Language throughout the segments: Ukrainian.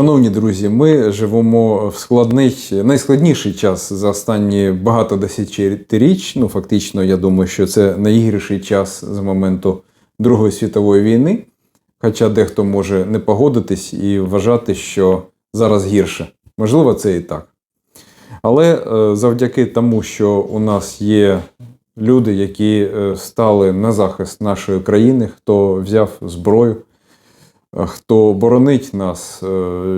Шановні друзі, ми живемо в складний, найскладніший час за останні багато десятиріч. Ну, фактично, я думаю, що це найгірший час з моменту Другої світової війни. Хоча дехто може не погодитись і вважати, що зараз гірше. Можливо, це і так. Але е, завдяки тому, що у нас є люди, які е, стали на захист нашої країни, хто взяв зброю, хто боронить нас е,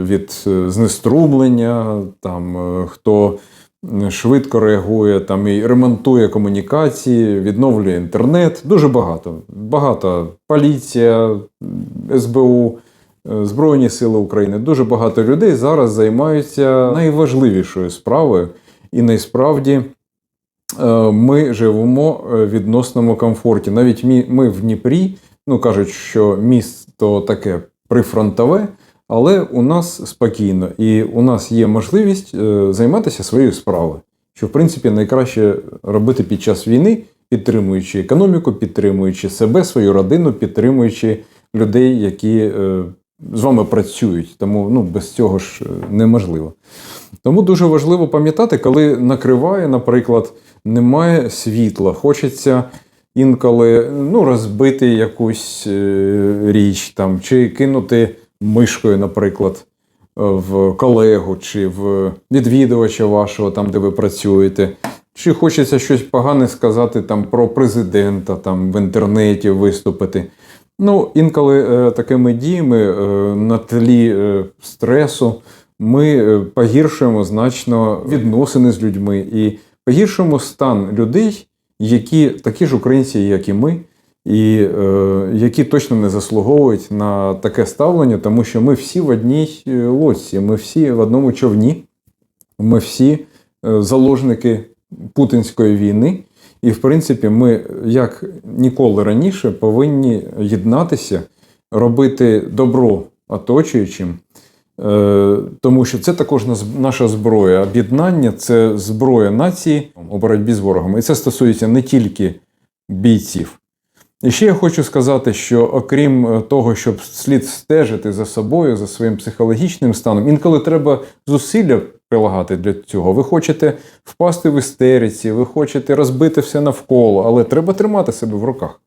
від е, знеструмлення, там, е, хто швидко реагує там, і ремонтує комунікації, відновлює інтернет. Дуже багато. Багато поліція, СБУ, е, Збройні Сили України. Дуже багато людей зараз займаються найважливішою справою. І насправді е, ми живемо е, в відносному комфорті. Навіть ми в Дніпрі, ну кажуть, що місто таке прифронтове, але у нас спокійно, і у нас є можливість е, займатися своєю справою, що в принципі найкраще робити під час війни, підтримуючи економіку, підтримуючи себе, свою родину, підтримуючи людей, які е, з вами працюють. Тому ну, без цього ж е, неможливо. Тому дуже важливо пам'ятати, коли накриває, наприклад, немає світла, хочеться інколи ну, розбити якусь е, річ там, чи кинути мишкою, наприклад, в колегу, чи в відвідувача вашого, там, де ви працюєте. Чи хочеться щось погане сказати там, про президента там, в інтернеті виступити. Ну, інколи е, такими діями е, на тлі е, стресу ми е, погіршуємо значно відносини з людьми і погіршуємо стан людей, які такі ж українці, як і ми, і е, які точно не заслуговують на таке ставлення, тому що ми всі в одній е, лодці, ми всі в одному човні, ми всі е, заложники путінської війни. І, в принципі, ми, як ніколи раніше, повинні єднатися, робити добро оточуючим, тому що це також наша зброя. Об'єднання це зброя нації у боротьбі з ворогом. І це стосується не тільки бійців. І ще я хочу сказати, що окрім е, того, щоб слід стежити за собою, за своїм психологічним станом, інколи треба зусилля прилагати для цього. Ви хочете впасти в істериці, ви хочете розбити все навколо, але треба тримати себе в руках.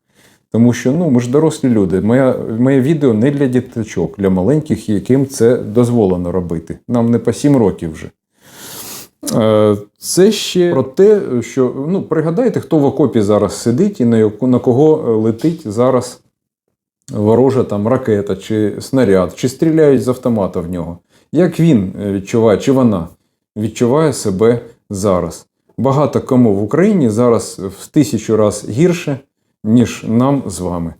Тому що ну, ми ж дорослі люди. Моя, моє відео не для діточок, для маленьких, яким це дозволено робити. Нам не по 7 років вже. Е, Це ще про те, що ну, пригадайте, хто в окопі зараз сидить і на, яку- на кого летить зараз ворожа там ракета чи снаряд, чи стріляють з автомата в нього. Як він е, відчуває, чи вона відчуває себе зараз? Багато кому в Україні зараз в тисячу разів гірше, ніж нам з вами.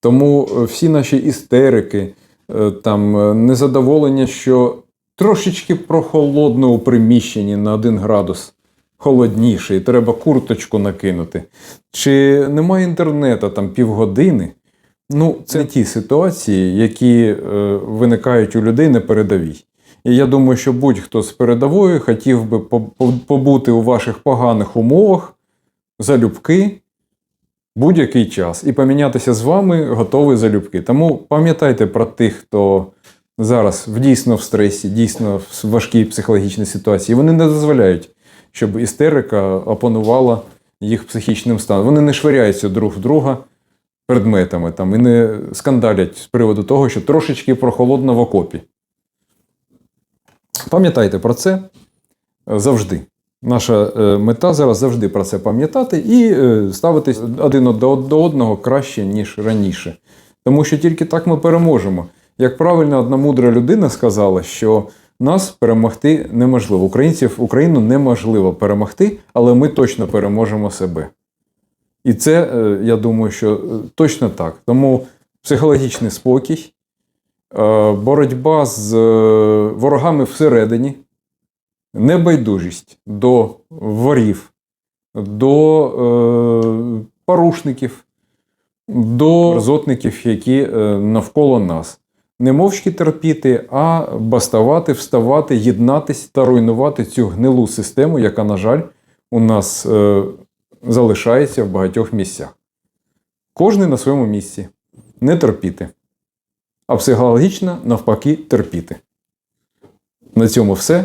Тому е, всі наші істерики, е, там е, незадоволення, що трошечки прохолодно у приміщенні на 1 градус холодніше, і треба курточку накинути. Чи немає інтернету там півгодини? Ну, це не ті ситуації, які е, виникають у людей на передовій. І я думаю, що будь-хто з передової хотів би по- по- побути у ваших поганих умовах залюбки будь-який час і помінятися з вами готовий залюбки. Тому пам'ятайте про тих, хто зараз дійсно в стресі, дійсно в важкій психологічній ситуації. Вони не дозволяють, щоб істерика опанувала їх психічним станом. Вони не швиряються друг в друга предметами там, і не скандалять з приводу того, що трошечки прохолодно в окопі. Пам'ятайте про це завжди. Наша е, мета зараз завжди про це пам'ятати і е, ставитись один до одного краще, ніж раніше. Тому що тільки так ми переможемо. Як правильно одна мудра людина сказала, що нас перемогти неможливо. Українців Україну неможливо перемогти, але ми точно переможемо себе. І це, е, я думаю, що точно так. Тому психологічний спокій, боротьба з ворогами всередині, небайдужість до ворів, до е, порушників, до мерзотників, які е, навколо нас. Не мовчки терпіти, а бастувати, вставати, єднатись та руйнувати цю гнилу систему, яка, на жаль, у нас е, залишається в багатьох місцях. Кожний на своєму місці. Не терпіти. А психологічно, навпаки, терпіти. На цьому все